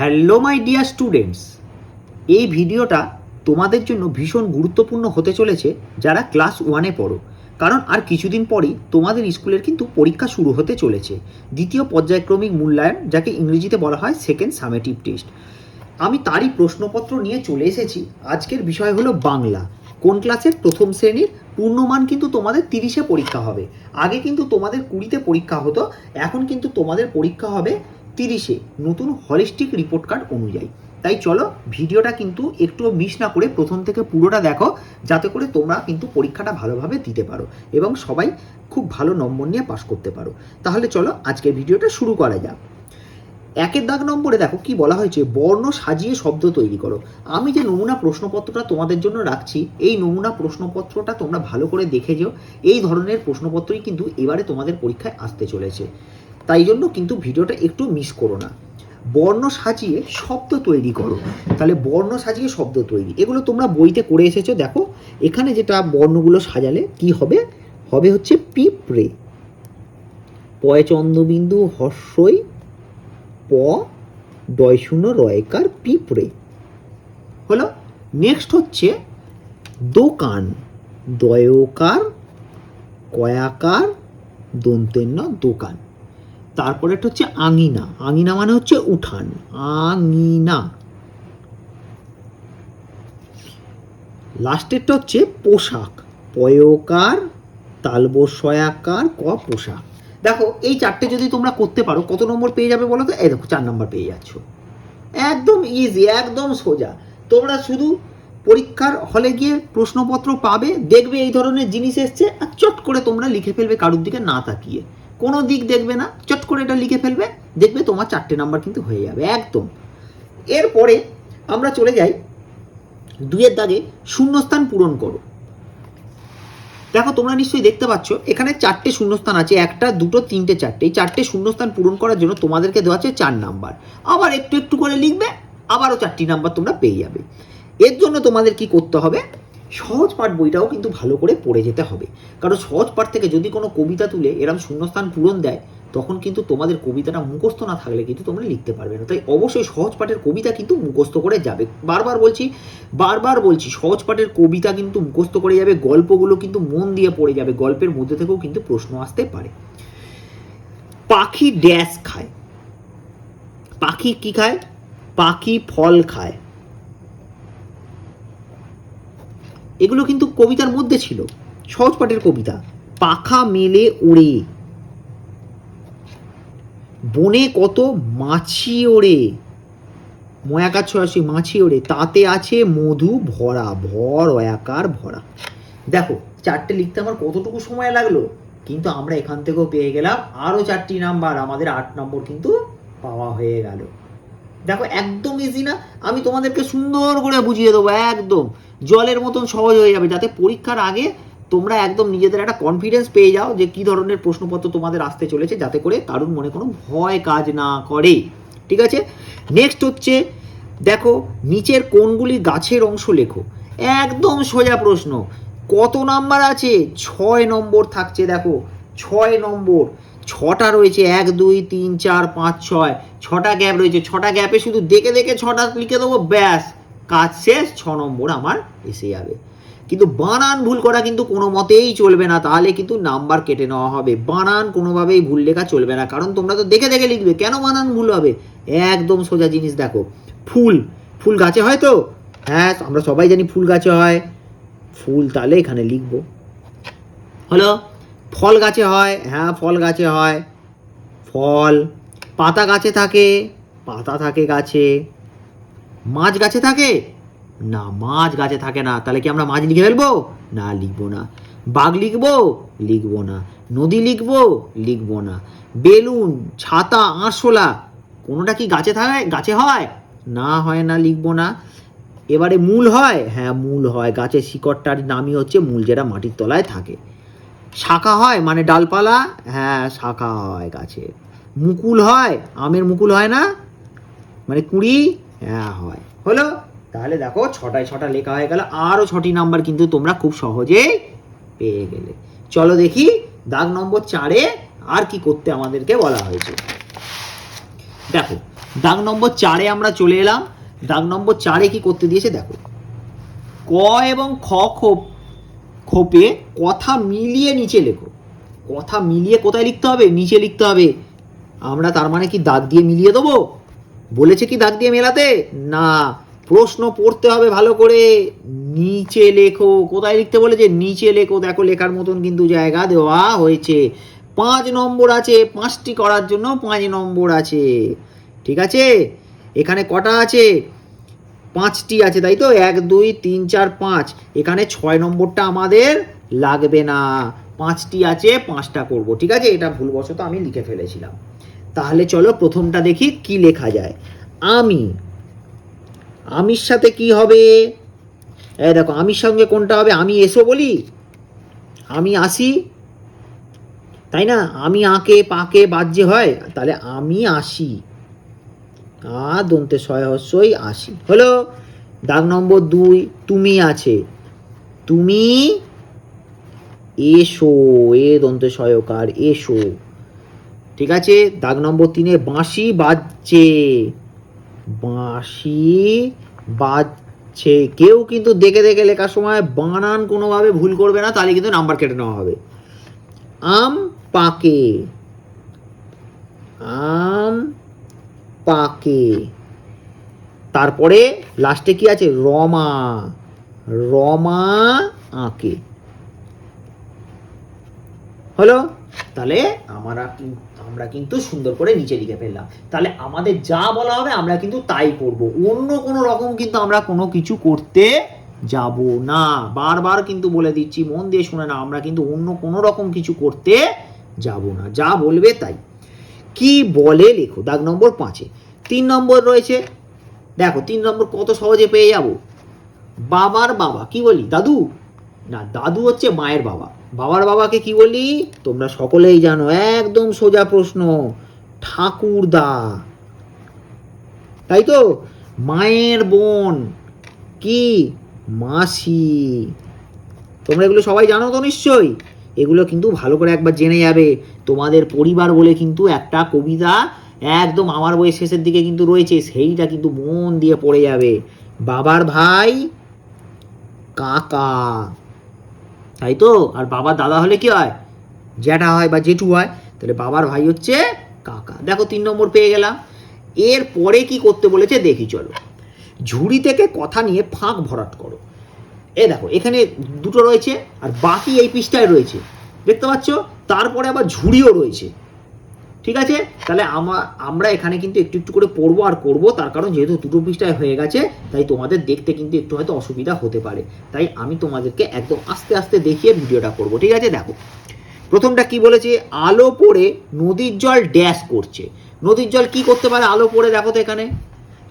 Hello my dear students এই ভিডিওটা তোমাদের জন্য ভীষণ গুরুত্বপূর্ণ হতে চলেছে যারা ক্লাস ওয়ানে পড়ো। কারণ আর কিছুদিন পরেই তোমাদের স্কুলের কিন্তু পরীক্ষা শুরু হতে চলেছে। দ্বিতীয় পর্যায়ক্রমিক মূল্যায়ন, যাকে ইংরেজিতে বলা হয় সেকেন্ড সামেটিভ টেস্ট আমি তারই প্রশ্নপত্র নিয়ে চলে এসেছি। আজকের বিষয় হলো বাংলা। কোন ক্লাসের প্রথম শ্রেণির পূর্ণমান কিন্তু তোমাদের তিরিশে পরীক্ষা হবে। আগে কিন্তু তোমাদের কুড়িতে পরীক্ষা হতো, এখন কিন্তু তোমাদের পরীক্ষা হবে তিরিশে নতুন হলিস্টিক রিপোর্ট কার্ড অনুযায়ী। তাই চলো ভিডিওটা কিন্তু একটুও মিস না করে প্রথম থেকে পুরোটা দেখো, যাতে করে তোমরা কিন্তু পরীক্ষাটা ভালোভাবে দিতে পারো এবং সবাই খুব ভালো নম্বর নিয়ে পাশ করতে পারো। তাহলে চলো আজকের ভিডিওটা শুরু করা যাক। একের দাগ নম্বরে দেখো কি বলা হয়েছে, বর্ণ সাজিয়ে শব্দ তৈরি করো। আমি যে নমুনা প্রশ্নপত্রটা তোমাদের জন্য রাখছি, এই নমুনা প্রশ্নপত্রটা তোমরা ভালো করে দেখে যেও। এই ধরনের প্রশ্নপত্রই কিন্তু এবারে তোমাদের পরীক্ষায় আসতে চলেছে। তাই জন্য কিন্তু ভিডিওটা একটু মিস করো না। বর্ণ সাজিয়ে শব্দ তৈরি করো। তাহলে বর্ণ সাজিয়ে শব্দ তৈরি। এগুলো তোমরা বইতে করে এসেছ, দেখো। এখানে যেটা বর্ণগুলো সাজালে কি হবে? হবে হচ্ছে পিঁপড়ে। পয় চন্দ্রবিন্দু হর্ষই, প ডয় শূন্য রয়কার পিঁপড়ে। হলো? নেক্সট হচ্ছে দোকান। দয়কার, কয়াকার, দন্তেন্য দোকান। তারপরে একটা হচ্ছে আঙিনা। আঙিনা মানে হচ্ছে উঠান। আঙিনা। লাস্টেরটা হচ্ছে পোশাক। পয়কার তালবসয়াকার ক পোশাক। দেখো, এই চারটে যদি তোমরা করতে পারো, কত নম্বর পেয়ে যাবে বলো তো? এই দেখো, চার নম্বর পেয়ে যাচ্ছ। একদম ইজি একদম সোজা। তোমরা শুধু পরীক্ষার হলে গিয়ে প্রশ্নপত্র পাবে, দেখবে এই ধরনের জিনিস এসছে, আর চট করে তোমরা লিখে ফেলবে কারোর দিকে না তাকিয়ে। কোনো দিক দেখবে না, চট করে এটা লিখে ফেলবে, দেখবে তোমার চারটে নাম্বার কিন্তু হয়ে যাবে, একদম। এরপরে আমরা চলে যাই, দুইয়ের দাগে শূন্যস্থান পূরণ করো। দেখো, তোমরা নিশ্চয়ই দেখতে পাচ্ছ, এখানে চারটে শূন্যস্থান আছে, একটা, দুটো, তিনটে, চারটে। এই চারটে শূন্যস্থান পূরণ করার জন্য তোমাদেরকে দেওয়া আছে চার নাম্বার আবার একটু একটু করে লিখবে, আবারও চারটি নাম্বার তোমরা পেয়ে যাবে। এর জন্য তোমাদের কি করতে হবে সহজ পাঠ বইটাও কিন্তু ভালো করে পড়ে যেতে হবে। কারণ সহজ পাঠ থেকে যদি কোনো কবিতা তুলে এরম শূন্যস্থান পূরণ দেয়, তখন কিন্তু তোমাদের কবিতাটা মুখস্থ না থাকলে কিন্তু তোমরা লিখতে পারবে না। তাই অবশ্যই সহজ পাঠের কবিতা কিন্তু মুখস্থ করে যাবে। বারবার বলছি বারবার বলছি, সহজ পাঠের কবিতা কিন্তু মুখস্থ করে যাবে, গল্পগুলো কিন্তু মন দিয়ে পড়ে যাবে, গল্পের মধ্যে থেকেও কিন্তু প্রশ্ন আসতে পারে। পাখি ড্যাশ খায়। পাখি কি খায়? পাখি ফল খায়। এগুলো কিন্তু কবিতার মধ্যে ছিল। সহজ পাঠের কবিতা। পাখা মেলে উড়ে বনে কত মাছি ওড়ে। ময়াকার ছয়াশি মাছি ওড়ে। তাতে আছে মধু ভরা, ভর অয়াকার ভরা। দেখো, চারটে লিখতে আমার কতটুকু সময় লাগল? কিন্তু আমরা এখান থেকেও পেয়ে গেলাম আরও চারটি নাম্বার। আমাদের আট নম্বর কিন্তু পাওয়া হয়ে গেল। দেখো, একদম ইজি না। আমি তোমাদেরকে সুন্দর করে বুঝিয়ে দেবো, একদম। জলের মতন সহজ হয়ে যাবে, যাতে পরীক্ষার আগে তোমরা একদম নিজেদের একটা কনফিডেন্স পেয়ে যাও যে কি ধরনের প্রশ্নপত্র তোমাদের আসতে চলেছে, যাতে করে কারোর মনে কোনো ভয় কাজ না করে। ঠিক আছে? নেক্সট হচ্ছে, দেখো, নিচের কোনগুলি গাছের অংশ লেখো। একদম সোজা প্রশ্ন, কত নাম্বার আছে? ছয় নম্বর থাকছে, দেখো, ছয় নম্বর। ছটা রয়েছে, এক, দুই, তিন, চার, পাঁচ, ছয়। ছটা গ্যাপ রয়েছে, ছটা গ্যাপে শুধু দেখে দেখে ছটা লিখে দেবো, ব্যাস। কাজ শেষ, ছ নম্বর আমার এসে যাবে। কিন্তু বানান ভুল করা কিন্তু কোনো মতেই চলবে না, তাহলে কিন্তু নাম্বার কেটে নেওয়া হবে। বানান কোনোভাবেই ভুল লেখা চলবে না, কারণ তোমরা তো দেখে দেখে লিখবে। কেন বানান ভুল হবে? একদম সোজা জিনিস দেখো। ফুল ফুল গাছে হয় তো? হ্যাঁ আমরা সবাই জানি ফুল গাছে হয়। ফুল তাহলে এখানে লিখব। হলো? ফল গাছে হয় হ্যাঁ ফল গাছে হয়। ফল, পাতা গাছে থাকে, পাতা থাকে গাছে। মাছ গাছে থাকে? না, মাছ গাছে থাকে না। তাহলে কি আমরা মাছ লিখে ফেলব? না, লিখব না। বাঘ লিখব? লিখব না। নদী লিখব? লিখব না। বেলুন, ছাতা, আরশোলা, কোনোটা কি গাছে থাকে গাছে হয়? না হয় না, লিখব না। এবারে মূল হয়? হ্যাঁ মূল হয়। গাছের শিকড়টার নামই হচ্ছে মূল, যেটা মাটির তলায় থাকে। শাখা হয় মানে ডালপালা? হ্যাঁ শাখা হয় গাছের মুকুল হয়? আমের মুকুল হয় না? মানে কুড়ি? হ্যাঁ হয়। হলো? তাহলে দেখো, ছটায় ছটা লেখা হয়ে গেল। আরও ছটি নাম্বার কিন্তু তোমরা খুব সহজেই পেয়ে গেলে। চলো দেখি, দাগ নম্বর চারে আর কি করতে আমাদেরকে বলা হয়েছে। দেখো, দাগ নম্বর চারে আমরা চলে এলাম। দাগ নম্বর চারে কি করতে দিয়েছে দেখো। ক এবং খ খোপ, খোপে কথা মিলিয়ে নিচে লেখো। কথা মিলিয়ে কোথায় লিখতে হবে? নিচে লিখতে হবে। আমরা তার মানে কি দাগ দিয়ে মিলিয়ে দেবো? বলেছে কি দাগ দিয়ে মেলাতে? না, প্রশ্ন পড়তে হবে ভালো করে। নিচে লেখো। কোথায় লিখতে বলেছে? নিচে লেখো। দেখো, লেখার মতন কিন্তু জায়গা দেওয়া হয়েছে। পাঁচ নম্বর আছে। পাঁচটি করার জন্য পাঁচ নম্বর আছে। ঠিক আছে? এখানে কটা আছে? পাঁচটি আছে, তাই তো? এক, দুই, তিন, চার, পাঁচ। এখানে ছয় নম্বরটা আমাদের লাগবে না। পাঁচটি আছে, পাঁচটা করব। ঠিক আছে? এটা ভুলবশত আমি লিখে ফেলেছিলাম। তাহলে চলো প্রথমটা দেখি কি লেখা যায়। আমি। আমির সাথে কি হবে? এই দেখো, আমির সঙ্গে কোনটা হবে? আমি এসো বলি। আমি আসি। তাই না? আমি আঁকে, পাকে বাজ্যে হয়, তাহলে আমি আসি। আ, দন্তে সহস্যই আসি। হলো? দাগ নম্বর দুই, তুমি আছে। তুমি এসো, এ দন্তে সহকার এসো। ঠিক আছে? দাগ নম্বর তিনে বাঁশি বাজছে। বাঁশি বাজছে। কেউ কিন্তু দেখে দেখে লেখার সময় বানান কোনোভাবে ভুল করবে না, তাহলে কিন্তু নাম্বার কেটে নেওয়া হবে। আম পাকে। আম পাকে। তারপরে লাস্টে কি আছে? রমা। রমা আঁকে। হলো? তাহলে আমরা আমরা কিন্তু সুন্দর করে নিচে লিখে ফেললাম। তাহলে আমাদের যা বলা হবে আমরা কিন্তু তাই করব। অন্য কোনো রকম কিন্তু আমরা কোনো কিছু করতে যাব না। বারবার কিন্তু বলে দিচ্ছি, মন দিয়ে শুনে না আমরা কিন্তু অন্য কোনো রকম কিছু করতে যাব না। যা বলবে তাই। কি বলে লেখো? দাগ নম্বর পাঁচে। তিন নম্বর রয়েছে। দেখো, তিন নম্বর কত সহজে পেয়ে যাব? বাবার বাবা। কি বলি? দাদু? না, দাদু হচ্ছে মায়ের বাবা। বাবার বাবাকে কি বলি তোমরা সকলেই জানো, একদম সোজা প্রশ্ন, ঠাকুরদা। তাই তো? মায়ের বোন, কি? মাসি। তোমরা এগুলো সবাই জানো তো নিশ্চয়ই? এগুলো কিন্তু ভালো করে একবার জেনে যাবে। তোমাদের পরিবার বলে কিন্তু একটা কবিতা একদম আমার বইয়ের শেষের দিকে কিন্তু রয়েছে, সেইটা কিন্তু মন দিয়ে পড়ে যাবে। বাবার ভাই, কাকা। তাই তো? আর বাবা দাদা হলে কি হয়? জ্যাঠা হয় বা জেঠু হয়। তাহলে বাবার ভাই হচ্ছে কাকা। দেখো তিন নম্বর পেয়ে গেলাম। এর পরে কি করতে বলেছে দেখি চলো। ঝুড়ি থেকে কথা নিয়ে ফাঁক ভরাট করো। এ দেখো, এখানে দুটো রয়েছে আর বাকি এই পৃষ্ঠায় রয়েছে। দেখতে পাচ্ছ? তারপরে আবার ঝুড়িও রয়েছে। ঠিক আছে? তাহলে আমা, আমরা এখানে কিন্তু একটু একটু করে পড়ব আর করব। তার কারণ যেহেতু দুটো পৃষ্ঠায় হয়ে গেছে, তাই তোমাদের দেখতে কিন্তু একটু হয়তো অসুবিধা হতে পারে। তাই আমি তোমাদেরকে একদম আস্তে আস্তে দেখিয়ে ভিডিওটা করব। ঠিক আছে? দেখো। প্রথমটা কি বলেছে? আলো পড়ে নদীর জল ড্যাশ করছে। নদীর জল কি করতে পারে? আলো পড়ে, দেখো তো এখানে।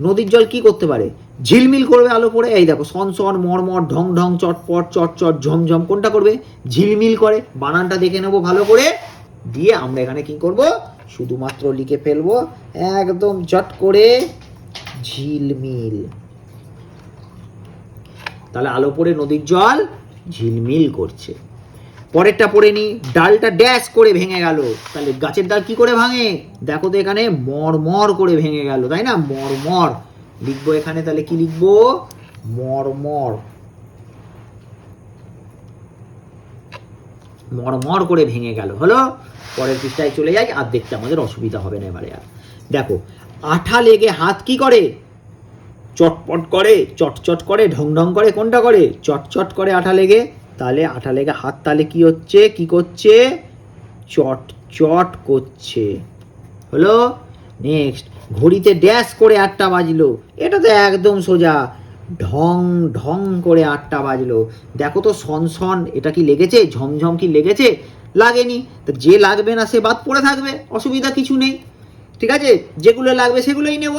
নদীর জল কি করতে পারে? ঝিলমিল করবে আলো পড়ে? এই দেখো, সন সন মরমর ঢং ঢং, চটপট, চটচট ঝমঝম কোনটা করবে? ঝিলমিল করে। বানানটা দেখে নেব ভালো করে। দিয়ে আমরা এখানে কি করব? শুধুমাত্র লিখে ফেলব। একদম চট করে ঝিলমিল। তাহলে আলো পড়ে নদীর জল ঝিলমিল করছে। পরেরটা পড়ে নি, ডালটা ড্যাশ করে ভেঙে গেল। তাহলে গাছের ডাল কি করে ভাঙে? দেখো তো এখানে মরমর করে ভেঙে গেল, তাই না? মরমর। লিখব এখানে, তাহলে কি লিখব? মরমর। মরমর করে ভেঙে গেল। হলো? পরের পৃষ্ঠায় চলে যাই, আর দেখতে আমাদের অসুবিধা হবে না এবারে আর। দেখো, আঠা লেগে হাত কি করে? চটপট করে, চটচট করে, ঢং ঢং করে, কোনটা করে? চটচট করে আঠা লেগে। তাহলে আঠা লেগে হাত তাহলে কি হচ্ছে? কি করছে? চট চট করছে। হলো? নেক্সট ঘড়িতে ড্যাশ করে আটটা বাজলো। এটা তো একদম সোজা। ঢং ঢং করে আটটা বাজলো। দেখো তো সন সন, এটা কি লেগেছে? ঝমঝম কি লেগেছে? লাগেনি। তো যে লাগবে না সে বাদ পড়ে থাকবে, অসুবিধা কিছু নেই। ঠিক আছে? যেগুলো লাগবে সেগুলোই নেব।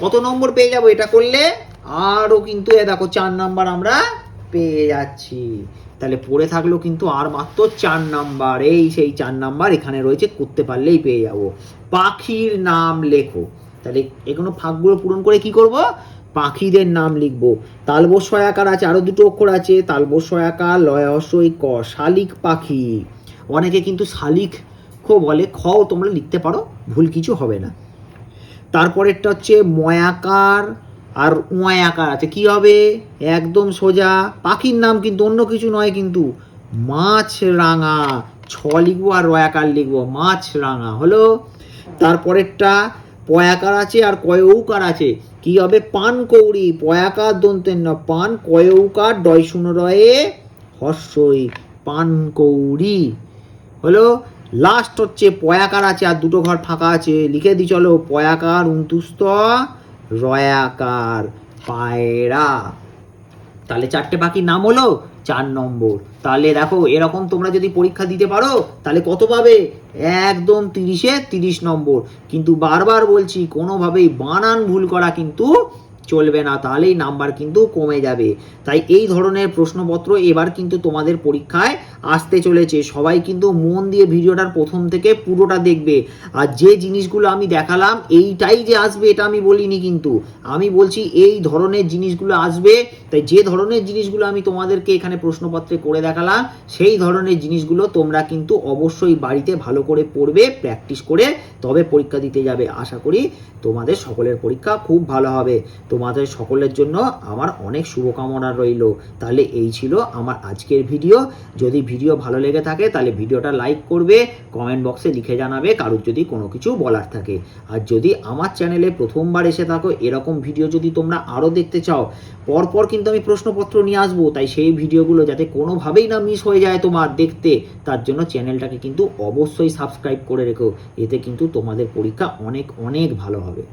কত নম্বর পেয়ে যাব এটা করলে? আরও কিন্তু এ দেখো, চার নাম্বার আমরা পেয়ে যাচ্ছি। তাহলে পড়ে থাকল কিন্তু আর মাত্র চার নাম্বার। এই সেই চার নাম্বার এখানে রয়েছে, করতে পারলেই পেয়ে যাব। পাখির নাম লেখো। তাহলে এগুলো ফাঁকগুলো পূরণ করে কি করব? পাখিদের নাম লিখব। তালবস্বয়াকার আছে, আরও দুটো অক্ষর আছে। তালবস্বয়াকার লয় হস্যই ক, শালিক পাখি। অনেকে কিন্তু শালিক খো বলে খও তোমরা লিখতে পারো, ভুল কিছু হবে না। তারপরেরটা হচ্ছে ময়াকার আর উয়াকার আছে। কি হবে? একদম সোজা। পাখির নাম কিন্তু অন্য কিছু নয় কিন্তু মাছ রাঙা ছ লিখব আর রয়াকার লিখব মাছ রাঙা হলো? তারপরেরটা পয়াকার আছে আর কয়ৌকার আছে। কি হবে? পান কৌড়ি। পয়াকার দন্তের না পান কয়ৌকার, ডয় রয়ে হর্ষই। পান কৌড়ি। হলো লাস্ট হচ্ছে পয়াকার আছে আর দুটো ঘর ফাঁকা আছে। লিখে দি, চলো, পয়াকার উন্তুস্ত রয়াকার পায়রা। তাহলে চারটে পাখির নাম হলো চার নম্বর। তাহলে দেখো, এরকম তোমরা যদি পরীক্ষা দিতে পারো, তাহলে কত পাবে? একদম তিরিশে তিরিশ নম্বর। কিন্তু বারবার বলছি, কোনোভাবেই বানান ভুল করা কিন্তু চলবে না, তাহলেই নাম্বার কিন্তু কমে যাবে। তাই এই ধরনের প্রশ্নপত্র এবার কিন্তু তোমাদের পরীক্ষায় আসতে চলেছে। সবাই কিন্তু মন দিয়ে ভিডিওটার প্রথম থেকে পুরোটা দেখবে। আর যে জিনিসগুলো আমি দেখালাম, এইটাই যে আসবে, এটা আমি বলিনি কিন্তু। আমি বলছি এই ধরনের জিনিসগুলো আসবে, তাই যে ধরনের জিনিসগুলো আমি তোমাদেরকে এখানে প্রশ্নপত্রে করে দেখালাম, সেই ধরনের জিনিসগুলো তোমরা কিন্তু অবশ্যই বাড়িতে ভালো করে পড়বে প্র্যাকটিস করে তবে পরীক্ষা দিতে যাবে। আশা করি তোমাদের সকলের পরীক্ষা খুব ভালো হবে। তোমাদের সকলের জন্য আমার অনেক শুভকামনা রইল। তাহলে এই ছিল আমার আজকের ভিডিও। যদি ভিডিও ভালো লেগে থাকে, তাহলে ভিডিওটা লাইক করবে, কমেন্ট বক্সে লিখে জানাবে, কারোর যদি কোনো কিছু বলার থাকে। আর যদি আমার চ্যানেলে প্রথমবার এসে থাকো, এরকম ভিডিও যদি তোমরা আরও দেখতে চাও, পরপর কিন্তু আমি প্রশ্নপত্র নিয়ে আসব, তাই সেই ভিডিওগুলো যাতে কোনোভাবেই না মিস হয়ে যায় তোমার দেখতে, তার জন্য চ্যানেলটাকে কিন্তু অবশ্যই সাবস্ক্রাইব করে রেখো। এতে কিন্তু তোমাদের পরীক্ষা অনেক অনেক ভালো হবে।